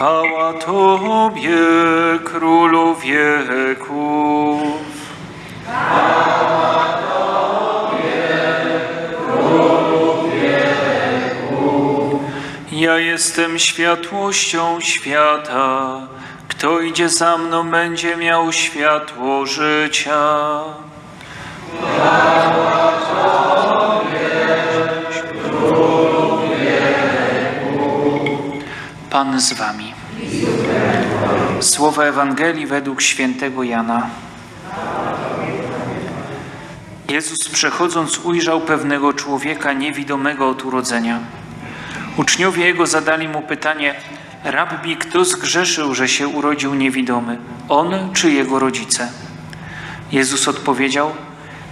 Chwała Tobie, Królu wieków. Ja jestem światłością świata. Kto idzie za mną, będzie miał światło życia. Pan z Wami. Słowa Ewangelii według świętego Jana. Jezus przechodząc ujrzał pewnego człowieka niewidomego od urodzenia. Uczniowie Jego zadali mu pytanie, Rabbi, kto zgrzeszył, że się urodził niewidomy, on czy jego rodzice? Jezus odpowiedział,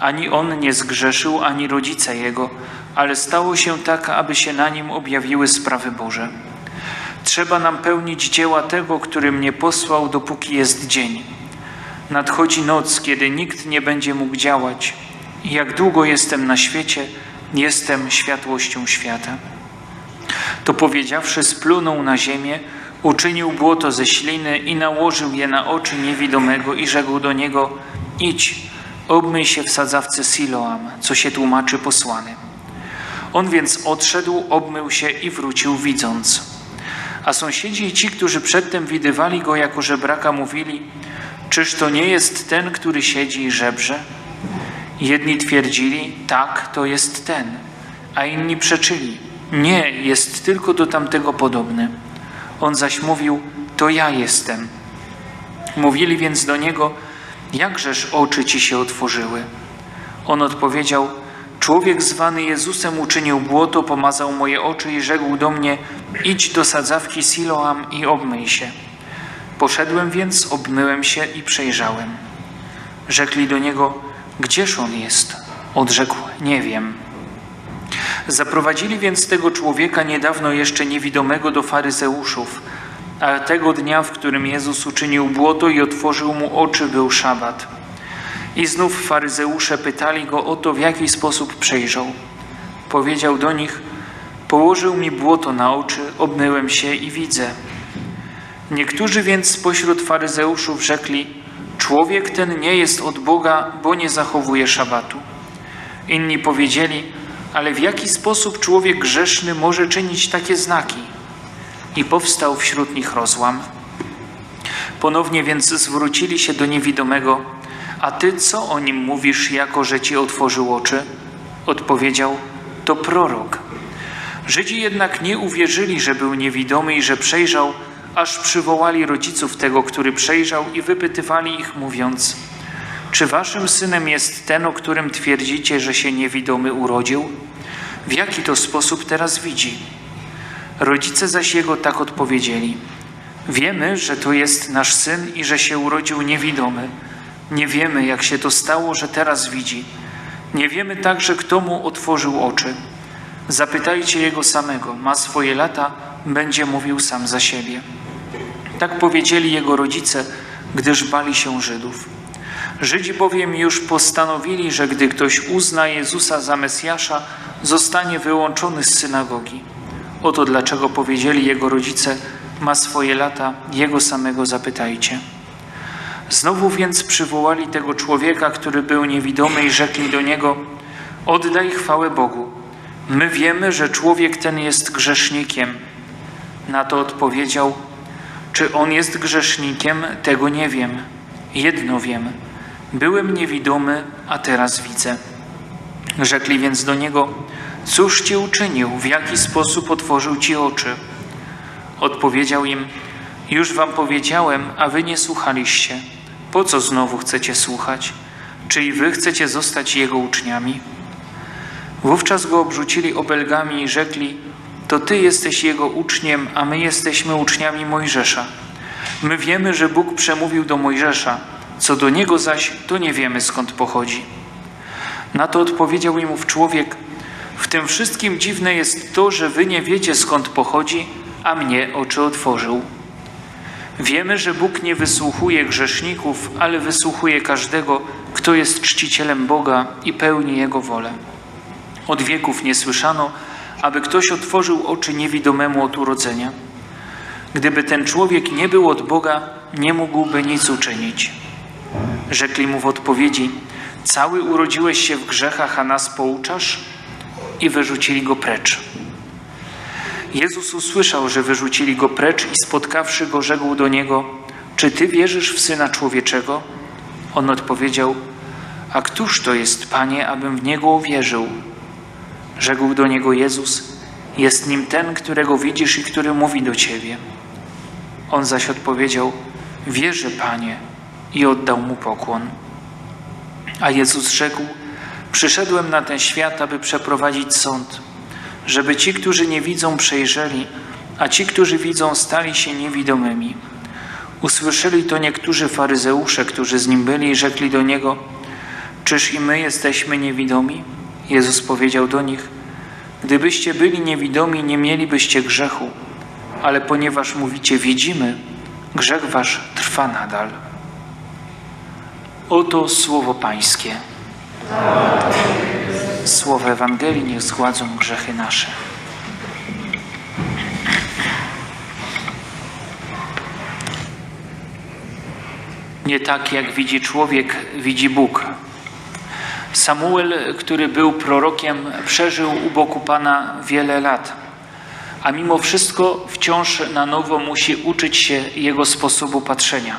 ani on nie zgrzeszył, ani rodzice jego, ale stało się tak, aby się na nim objawiły sprawy Boże. Trzeba nam pełnić dzieła tego, który mnie posłał, dopóki jest dzień. Nadchodzi noc, kiedy nikt nie będzie mógł działać. I jak długo jestem na świecie, jestem światłością świata. To powiedziawszy, splunął na ziemię, uczynił błoto ze śliny i nałożył je na oczy niewidomego i rzekł do niego: Idź, obmyj się w sadzawce Siloam, co się tłumaczy posłany. On więc odszedł, obmył się i wrócił widząc. A sąsiedzi i ci, którzy przedtem widywali go jako żebraka, mówili: Czyż to nie jest ten, który siedzi i żebrze? Jedni twierdzili: Tak, to jest ten, a inni przeczyli: Nie, jest tylko do tamtego podobny. On zaś mówił: To ja jestem. Mówili więc do niego: Jakżeż oczy ci się otworzyły? On odpowiedział: Człowiek zwany Jezusem uczynił błoto, pomazał moje oczy i rzekł do mnie: Idź do sadzawki Siloam i obmyj się. Poszedłem więc, obmyłem się i przejrzałem. Rzekli do niego: Gdzież on jest? Odrzekł: Nie wiem. Zaprowadzili więc tego człowieka niedawno jeszcze niewidomego do faryzeuszów, a tego dnia, w którym Jezus uczynił błoto i otworzył mu oczy, był szabat. I znów faryzeusze pytali go o to, w jaki sposób przejrzał. Powiedział do nich: Położył mi błoto na oczy, obmyłem się i widzę. Niektórzy więc spośród faryzeuszów rzekli: Człowiek ten nie jest od Boga, bo nie zachowuje szabatu. Inni powiedzieli: Ale w jaki sposób człowiek grzeszny może czynić takie znaki? I powstał wśród nich rozłam. Ponownie więc zwrócili się do niewidomego: A ty co o nim mówisz, jako że ci otworzył oczy? Odpowiedział: To prorok. Żydzi jednak nie uwierzyli, że był niewidomy i że przejrzał, aż przywołali rodziców tego, który przejrzał i wypytywali ich, mówiąc: Czy waszym synem jest ten, o którym twierdzicie, że się niewidomy urodził? W jaki to sposób teraz widzi? Rodzice zaś jego tak odpowiedzieli: Wiemy, że to jest nasz syn i że się urodził niewidomy. Nie wiemy, jak się to stało, że teraz widzi. Nie wiemy także, kto mu otworzył oczy. Zapytajcie jego samego, ma swoje lata, będzie mówił sam za siebie. Tak powiedzieli jego rodzice, gdyż bali się Żydów. Żydzi bowiem już postanowili, że gdy ktoś uzna Jezusa za Mesjasza, zostanie wyłączony z synagogi. Oto dlaczego powiedzieli jego rodzice, ma swoje lata, jego samego zapytajcie. Znowu więc przywołali tego człowieka, który był niewidomy i rzekli do niego, oddaj chwałę Bogu. My wiemy, że człowiek ten jest grzesznikiem. Na to odpowiedział, czy on jest grzesznikiem, tego nie wiem. Jedno wiem, byłem niewidomy, a teraz widzę. Rzekli więc do niego, cóż ci uczynił, w jaki sposób otworzył ci oczy? Odpowiedział im, już wam powiedziałem, a wy nie słuchaliście. Po co znowu chcecie słuchać? Czy i wy chcecie zostać jego uczniami? Wówczas go obrzucili obelgami i rzekli: To ty jesteś jego uczniem, a my jesteśmy uczniami Mojżesza. My wiemy, że Bóg przemówił do Mojżesza, co do niego zaś to nie wiemy skąd pochodzi. Na to odpowiedział im ów człowiek: W tym wszystkim dziwne jest to, że wy nie wiecie skąd pochodzi, a mnie oczy otworzył. Wiemy, że Bóg nie wysłuchuje grzeszników, ale wysłuchuje każdego, kto jest czcicielem Boga i pełni Jego wolę. Od wieków nie słyszano, aby ktoś otworzył oczy niewidomemu od urodzenia. Gdyby ten człowiek nie był od Boga, nie mógłby nic uczynić. Rzekli mu w odpowiedzi: Cały urodziłeś się w grzechach, a nas pouczasz? I wyrzucili go precz. Jezus usłyszał, że wyrzucili go precz i spotkawszy go, rzekł do niego: Czy ty wierzysz w syna człowieczego? On odpowiedział: A któż to jest, panie, abym w niego uwierzył? Rzekł do niego Jezus: Jest nim ten, którego widzisz i który mówi do ciebie. On zaś odpowiedział: Wierzę, panie, i oddał mu pokłon. A Jezus rzekł: Przyszedłem na ten świat, aby przeprowadzić sąd, żeby ci, którzy nie widzą, przejrzeli, a ci, którzy widzą, stali się niewidomymi. Usłyszeli to niektórzy faryzeusze, którzy z nim byli, i rzekli do niego: Czyż i my jesteśmy niewidomi? Jezus powiedział do nich: Gdybyście byli niewidomi, nie mielibyście grzechu, ale ponieważ mówicie widzimy, grzech wasz trwa nadal. Oto słowo Pańskie. Słowo Ewangelii niech zgładzą grzechy nasze. Nie tak jak widzi człowiek, widzi Bóg. Samuel, który był prorokiem, przeżył u boku Pana wiele lat, a mimo wszystko wciąż na nowo musi uczyć się jego sposobu patrzenia.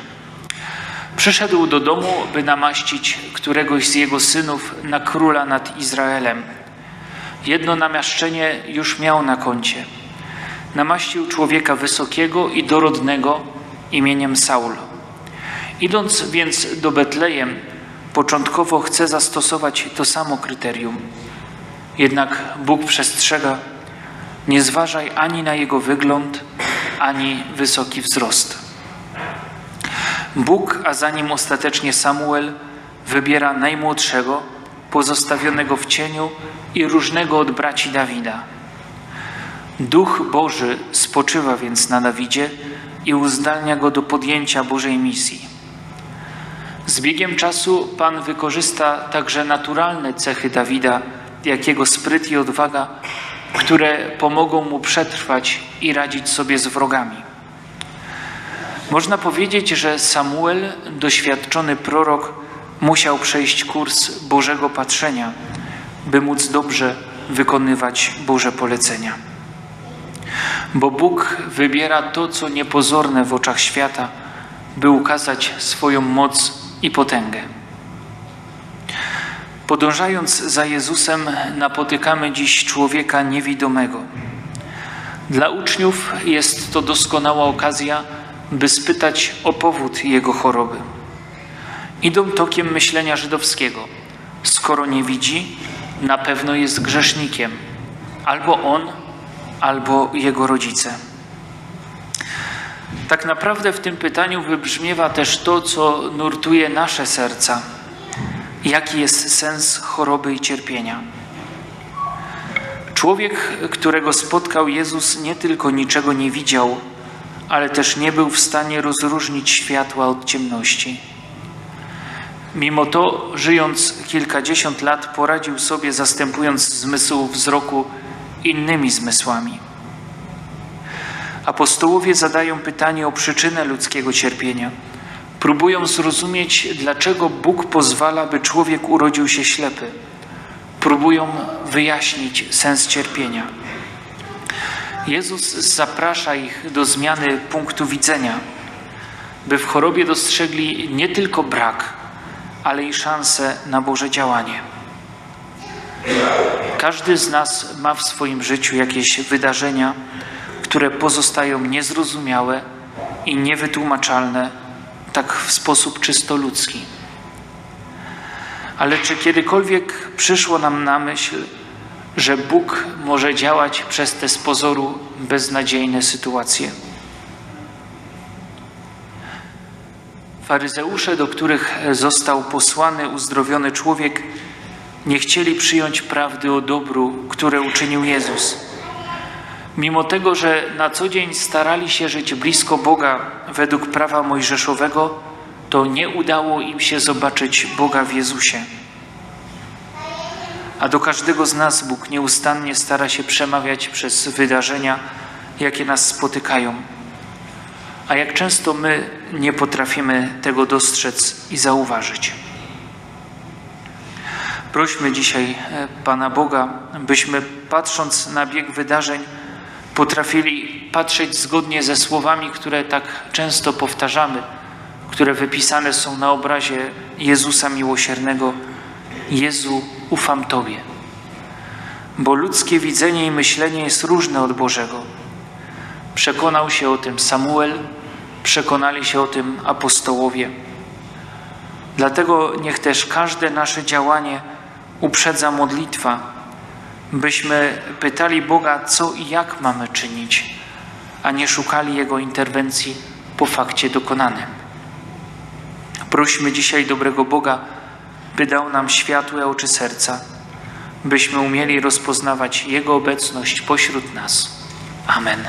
Przyszedł do domu, by namaścić któregoś z jego synów na króla nad Izraelem. Jedno namiaszczenie już miał na koncie. Namaścił człowieka wysokiego i dorodnego imieniem Saul. Idąc więc do Betlejem, początkowo chce zastosować to samo kryterium. Jednak Bóg przestrzega, nie zważaj ani na jego wygląd, ani wysoki wzrost. Bóg, a za nim ostatecznie Samuel, wybiera najmłodszego, pozostawionego w cieniu i różnego od braci Dawida. Duch Boży spoczywa więc na Dawidzie i uzdalnia go do podjęcia Bożej misji. Z biegiem czasu Pan wykorzysta także naturalne cechy Dawida, jak jego spryt i odwaga, które pomogą mu przetrwać i radzić sobie z wrogami. Można powiedzieć, że Samuel, doświadczony prorok, musiał przejść kurs Bożego patrzenia, by móc dobrze wykonywać Boże polecenia. Bo Bóg wybiera to, co niepozorne w oczach świata, by ukazać swoją moc i potęgę. Podążając za Jezusem, napotykamy dziś człowieka niewidomego. Dla uczniów jest to doskonała okazja, by spytać o powód jego choroby. Idą tokiem myślenia żydowskiego. Skoro nie widzi, na pewno jest grzesznikiem. Albo on, albo jego rodzice. Tak naprawdę w tym pytaniu wybrzmiewa też to, co nurtuje nasze serca. Jaki jest sens choroby i cierpienia? Człowiek, którego spotkał Jezus, nie tylko niczego nie widział, ale też nie był w stanie rozróżnić światła od ciemności. Mimo to, żyjąc kilkadziesiąt lat, poradził sobie, zastępując zmysł wzroku innymi zmysłami. Apostołowie zadają pytanie o przyczynę ludzkiego cierpienia. Próbują zrozumieć, dlaczego Bóg pozwala, by człowiek urodził się ślepy. Próbują wyjaśnić sens cierpienia. Jezus zaprasza ich do zmiany punktu widzenia, by w chorobie dostrzegli nie tylko brak, ale i szansę na Boże działanie. Każdy z nas ma w swoim życiu jakieś wydarzenia, które pozostają niezrozumiałe i niewytłumaczalne, tak w sposób czysto ludzki. Ale czy kiedykolwiek przyszło nam na myśl, że Bóg może działać przez te z pozoru beznadziejne sytuacje? Faryzeusze, do których został posłany uzdrowiony człowiek, nie chcieli przyjąć prawdy o dobru, które uczynił Jezus. Mimo tego, że na co dzień starali się żyć blisko Boga według prawa mojżeszowego, to nie udało im się zobaczyć Boga w Jezusie. A do każdego z nas Bóg nieustannie stara się przemawiać przez wydarzenia, jakie nas spotykają. a jak często my nie potrafimy tego dostrzec i zauważyć. Prośmy dzisiaj e, Pana Boga, byśmy patrząc na bieg wydarzeń, potrafili patrzeć zgodnie ze słowami, które tak często powtarzamy, które wypisane są na obrazie Jezusa Miłosiernego. Jezu, ufam Tobie. Bo ludzkie widzenie i myślenie jest różne od Bożego. Przekonał się o tym Samuel, przekonali się o tym apostołowie. Dlatego niech też każde nasze działanie uprzedza modlitwa, byśmy pytali Boga, co i jak mamy czynić, a nie szukali Jego interwencji po fakcie dokonanym. Prośmy dzisiaj dobrego Boga, by dał nam światłe oczy serca, byśmy umieli rozpoznawać Jego obecność pośród nas. Amen.